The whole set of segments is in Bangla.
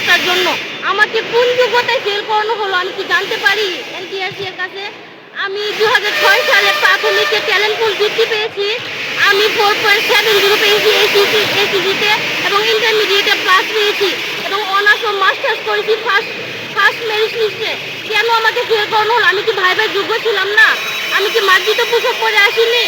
সাতটার জন্য। আমাকে কোন যোগ্যতায় ফেল করানো হলো আমি কি জানতে পারি? এনটিআরসি এর কাছে আমি দু হাজার ছয় সালে প্রাথমিকে ট্যালেন্ট পুল বৃত্তি পেয়েছি। আমি ফোর পয়েন্ট সেভেন জিরো পেয়েছি এসিসি এসিজিতে এবং ইন্টারমিডিয়েটে প্লাস পেয়েছি এবং অনার্স ও মাস্টার্স করেছি ফার্স্ট ফার্স্ট মেরিট লিস্টে কেন আমাকে ফেল করানো হলো? আমি কি ভাই ভাই যোগ্য ছিলাম না? আমি কি মার্জিত পোশাক পরে আসিনি?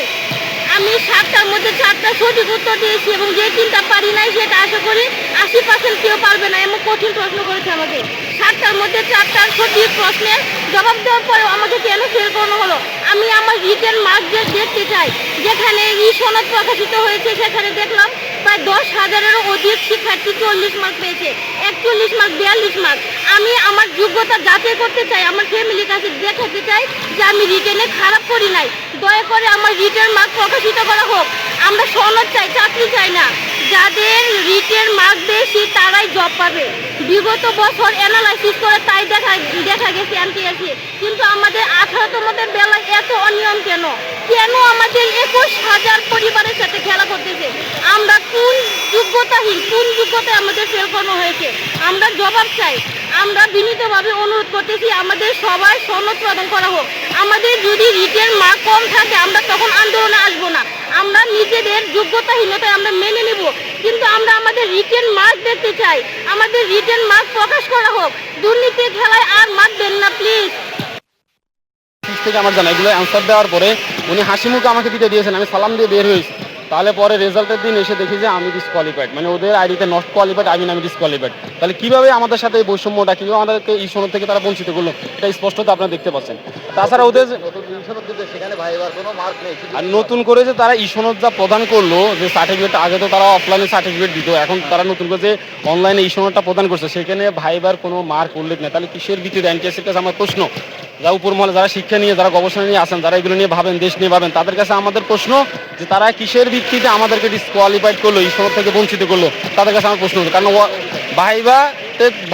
আমি সাতটার মধ্যে চারটা সঠিক উত্তর দিয়েছি এবং যে তিনটা পারি নাই সেটা আশা করি আশি পার্সেন্ট কেউ পারবে না, এমন কঠিন প্রশ্ন করেছে আমাকে। সাতটার মধ্যে চারটার সঠিক প্রশ্নের জবাব দেওয়ার পরেও আমাকে কেন ফেল করানো হলো? আমি আমার রিটেন মার্ক দেখতে চাই, যেখানে ই সনদ প্রকাশিত হয়েছে, সেখানে দেখলাম প্রায় দশ হাজারেরও অধিক শিক্ষার্থী চল্লিশ মার্ক পেয়েছে, একচল্লিশ মার্ক বিয়াল্লিশ মার্ক আমি আমার যোগ্যতা যাচাই করতে চাই, আমার ফ্যামিলির কাছে দেখাতে চাই যে আমি রিটেনে খারাপ করি নাই। দয়া করে আমার রিটেন মার্ক প্রকাশিত করা হোক। আমরা সনদ চাই, চাকরি চাই না। যাদের রিটের মার্ক বেশি, তারাই জব পাবে। বিগত বছর অ্যানালাইসিস করে তাই দেখা দেখা গেছে এমটিএসি কিন্তু আমাদের আঠারোতমদের বেলায় এত অনিয়ম কেন? কেন আমাদের একুশ হাজার পরিবারের সাথে খেলা করতেছে? আমরা কোন যোগ্যতাহীন, কোন যোগ্যতায় আমাদের ফেল করানো হয়েছে? আমরা জবাব চাই। আমরা বিনীতভাবে অনুরোধ করতেছি, আমাদের সবাই সনদ প্রদান করা হোক। আমাদের যদি রিটের মার্ক কম থাকে, আমরা তখন আন্দোলনে আসব না। আমরা নিজেদের যোগ্যতাহীনতায় আমরা মেনে নেব। কিন্তু আমরা আমাদের রিটেন মার্ক দেখতে চাই। আমাদের রিটেন মার্ক প্রকাশ করা হোক। দুর্নীতির খেলায় আর মাঠ দেন না প্লিজ থেকে আমার জানা এগুলো অ্যান্সার দেওয়ার পরে উনি হাসি মুখে আমাকে দিতে দিয়েছেন। আমি সালাম দিয়ে বের হয়েছি। তাহলে পরে রেজাল্টের দিন এসে দেখি যে আমি ডিসকোয়ালিফাইড মানে ওদের আইডিতে নট কোয়ালিফাইড আমি আমি ডিসকোয়ালিফাইড তাহলে কীভাবে আমাদের সাথে এই বৈষম্যটা কীভাবে আমাদেরকে এই সনদ থেকে তারা বঞ্চিত করল এটা স্পষ্টত আপনারা দেখতে পাচ্ছেন। তাছাড়া ওদের যে- সেখানে কোনো মার্ক নেই আর নতুন করে যে তারা ই সনদ যা প্রদান করল যে সার্টিফিকেট আগে তো তারা অফলাইনে সার্টিফিকেট দিত এখন তারা নতুন করে যে অনলাইনে ই সনদটা প্রদান করছে সেখানে ভাইবার কোনো মার্ক উল্লেখ নেই। তাহলে কিসের ভিত্তিতে এনটিএসের কাছে আমার প্রশ্ন? যারা উপর মহলে যারা শিক্ষা নিয়ে, যারা গবেষণা নিয়ে আসেন যারা এগুলো নিয়ে ভাবেন, দেশ নিয়ে ভাবেন, তাদের কাছে আমাদের প্রশ্ন যে তারা কিসের ভিত্তিতে আমাদেরকে ডিসকোয়ালিফাইড করল সনদ থেকে বঞ্চিত করল, তাদের কাছে আমার প্রশ্ন। কারণ ভাইবা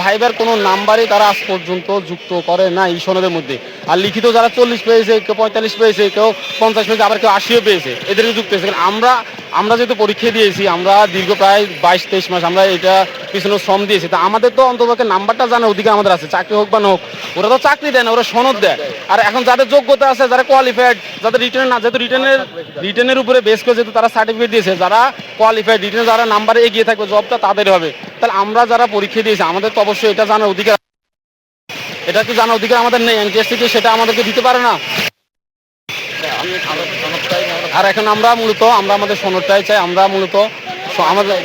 ভাইবার কোনো নাম্বারই তারা আজ পর্যন্ত যুক্ত করে না এই সনদের মধ্যে আর লিখিত যারা চল্লিশ পেয়েছে, কেউ পঁয়তাল্লিশ পেয়েছে, কেউ পঞ্চাশ পেয়েছে, আবার কেউ আশিও পেয়েছে, এদেরকে যুক্ত হয়েছে আমরা আমরা যেহেতু পরীক্ষা দিয়েছি, আমরা দীর্ঘ প্রায় বাইশ, তেইশ মাস আমরা এটা পিছনে শ্রম দিয়েছি। তা আমাদের তো অন্তপক্ষে নাম্বারটা জানার অধিকার আমাদের আছে, চাকরি হোক বা না হোক। ওরা তো চাকরি দেয় না, ওরা সনদ দেয়। আর এখন যাদের যোগ্যতা আছে, যারা কোয়ালিফাইড যাদের রিটার্ন না, যেহেতু রিটার্নের রিটার্নের উপরে বেস করে যেহেতু তারা সার্টিফিকেট দিয়েছে, যারা কোয়ালিফাইড রিটার্নে যারা নাম্বারে এগিয়ে থাকবে জবটা তাদের হবে। তাহলে আমরা যারা পরীক্ষা দিয়েছি, আমাদের তো অবশ্যই এটা জানার অধিকার এটা কি জানার অধিকার আমাদের নেই? এনটিএসসি সেটা আমাদেরকে দিতে পারে না? আর এখন আমরা মূলত, আমরা আমাদের সনদটাই চাই আমরা মূলত আমাদের,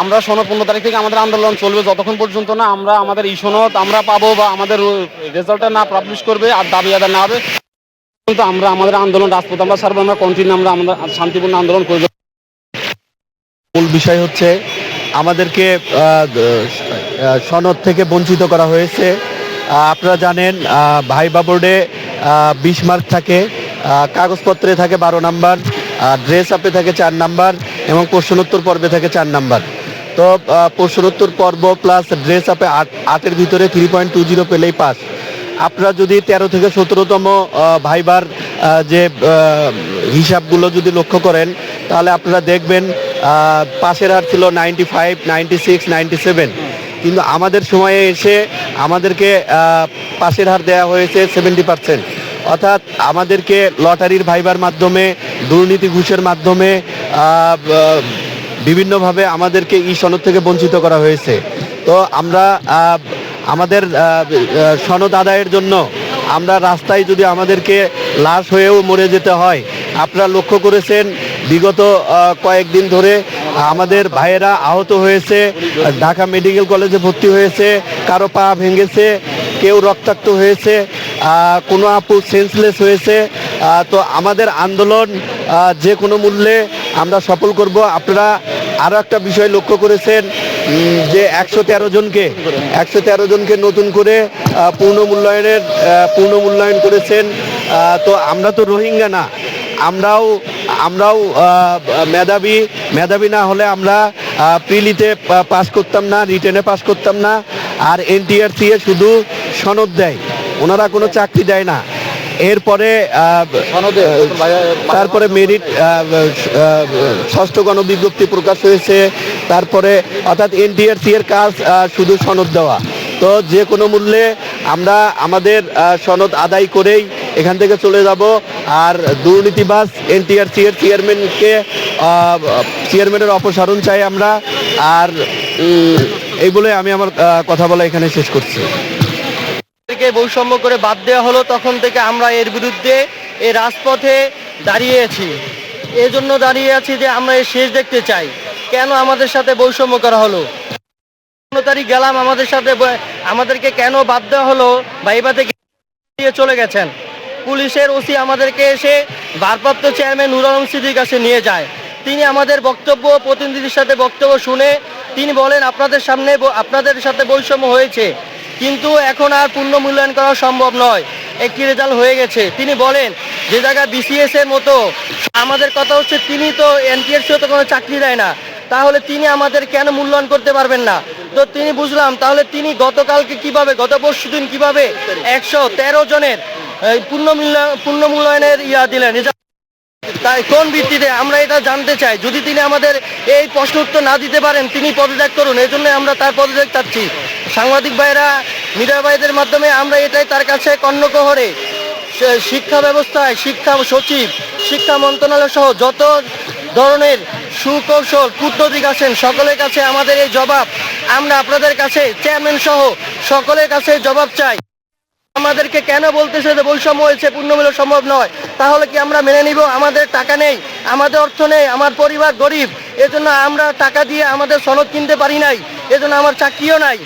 আমরা সনদ পনেরো তারিখ থেকে আমাদের আন্দোলন চলবে যতক্ষণ পর্যন্ত না আমরা আমাদের এই সনদ আমরা পাবো বা আমাদের রেজাল্টটা না পাবলিশ করবে আর দাবি আদায় না হবে কিন্তু আমরা আমাদের আন্দোলন রাজপথ আমরা সার্ব আমরা কন্টিনিউ আমরা আমাদের শান্তিপূর্ণ আন্দোলন করে মূল বিষয় হচ্ছে আমাদেরকে সনদ থেকে বঞ্চিত করা হয়েছে। আপনারা জানেন ভাইবা বোর্ডে বিশ মার্ক থাকে। কাগজপত্রে থাকে বারো নাম্বার ড্রেস আপে থাকে চার নাম্বার এবং প্রশ্নোত্তর পর্বে থাকে চার নাম্বার। তো প্রশ্নোত্তর পর্ব প্লাস ড্রেস আপে আট আটের ভিতরে থ্রি পয়েন্ট টু জিরো পেলেই পাস আপনারা যদি তেরো থেকে সতেরোতম ভাইবার যে হিসাবগুলো যদি লক্ষ্য করেন, তাহলে আপনারা দেখবেন পাশের হার ছিল ninety five ninety six ninety seven কিন্তু আমাদের সময়ে এসে আমাদেরকে পাশের হার দেওয়া হয়েছে সেভেন্টি পার্সেন্ট অর্থাৎ আমাদেরকে লটারির ভাইবার মাধ্যমে, দুর্নীতি ঘুষের মাধ্যমে বিভিন্নভাবে আমাদেরকে ই সনদ থেকে বঞ্চিত করা হয়েছে। তো আমরা আমাদের সনদ আদায়ের জন্য আমরা রাস্তায় যদি আমাদেরকে লাশ হয়েও মরে যেতে হয়, আপনারা লক্ষ্য করেছেন, বিগত কয়েকদিন ধরে আমাদের ভাইয়েরা আহত হয়েছে, ঢাকা মেডিকেল কলেজে ভর্তি হয়েছে, কারও পা ভেঙেছে, কেউ রক্তাক্ত হয়েছে কোনো আপু সেন্সলেস হয়েছে তো আমাদের আন্দোলন যে কোনো মূল্যে আমরা সফল করব। আপনারা আরও একটা বিষয় লক্ষ্য করেছেন যে একশো তেরো জনকে, একশো তেরো জনকে নতুন করে পূর্ণ মূল্যায়নের পূর্ণ মূল্যায়ন করেছেন। তো আমরা তো রোহিঙ্গা না, আমরাও আমরাও মেধাবী মেধাবী না হলে আমরা প্রিলিতে পাস করতাম না, রিটেনে পাস করতাম না। আর এনটিআরসি এ শুধু সনদ দেয়। ওনারা কোনো চাকরি দেয় না। এরপরে তারপরে মেরিট ষষ্ঠ গণবিজ্ঞপ্তি প্রকাশ হয়েছে। তারপরে, অর্থাৎ এনটিআরসি এর কাজ শুধু সনদ দেওয়া। তো যে কোনো মূল্যে আমরা আমাদের সনদ আদায় করেই এখান থেকে চলে যাব। আর দুর্নীতিবাজ এনটিআরসি এর চেয়ারম্যানকে চেয়ারম্যানের অপসারণ চাই আমরা। আর এই বলে আমি আমার কথা বলা এখানে শেষ করছি। থেকে বৈষম্য করে বাদ দেওয়া হলো, তখন থেকে আমরা এর বিরুদ্ধে এই রাজপথে দাঁড়িয়েছি এই জন্য দাঁড়িয়ে আছি যে আমরা এর শেষ দেখতে চাই। কেন আমাদের সাথে বৈষম্য করা হলো? পনেরো তারিখ গেলাম, আমাদের সাথে আমাদেরকে কেন বাদ দেওয়া হলো ভাইবা থেকে চলে গেছেন? পুলিশের ওসি আমাদেরকে এসে ভারপ্রাপ্ত চেয়ারম্যান নুর আলম সিদ্দির কাছে নিয়ে যায়। তিনি আমাদের বক্তব্য প্রতিনিধির সাথে বক্তব্য শুনে তিনি বলেন, আপনাদের সামনে আপনাদের সাথে বৈষম্য হয়েছে। কিন্তু এখন আর পূর্ণ মূল্যায়ন করা সম্ভব নয়। একটি রেজাল্ট হয়ে গেছে। তিনি বলেন, যে জায়গায় বিসিএস এর মতো, আমাদের কথা হচ্ছে তিনি তো এনটিএসসিও তো কোনো চাকরি দেয় না। তাহলে তিনি আমাদের কেন মূল্যায়ন করতে পারবেন না? তো তিনি বুঝলাম, তাহলে তিনি গতকালকে কীভাবে, গত পরশু দিন কীভাবে একশো তেরো জনের পূর্ণ মূল্যায়ন, পূর্ণ মূল্যায়নের ইয়া দিলেন। তাই কোন ভিত্তিতে? আমরা এটা জানতে চাই। যদি তিনি আমাদের এই প্রশ্ন উত্তর না দিতে পারেন, তিনি পদত্যাগ করুন। এই জন্য আমরা তার পদত্যাগ চাচ্ছি। সাংবাদিক ভাইরা, মিডিয়া ভাইদের মাধ্যমে আমরা এটাই তার কাছে কর্ণকহরে শিক্ষা ব্যবস্থায়, শিক্ষা সচিব, শিক্ষা মন্ত্রণালয় সহ যত ধরনের সুকৌশল কূটনৈতিক আছেন, সকলের কাছে আমাদের এই জবাব। আমরা আপনাদের কাছে, চেয়ারম্যান সহ সকলের কাছে জবাব চাই। আমাদেরকে কেন বলতেছে যে বৈষম্য হয়েছে পূর্ণমূল্য সম্ভব নয়? তাহলে কি আমরা মেনে নিব? আমাদের টাকা নেই, আমাদের অর্থ নেই, আমার পরিবার গরিব। এজন্য আমরা টাকা দিয়ে আমাদের সনদ কিনতে পারি নাই, এজন্য আমার চাকরিও নাই।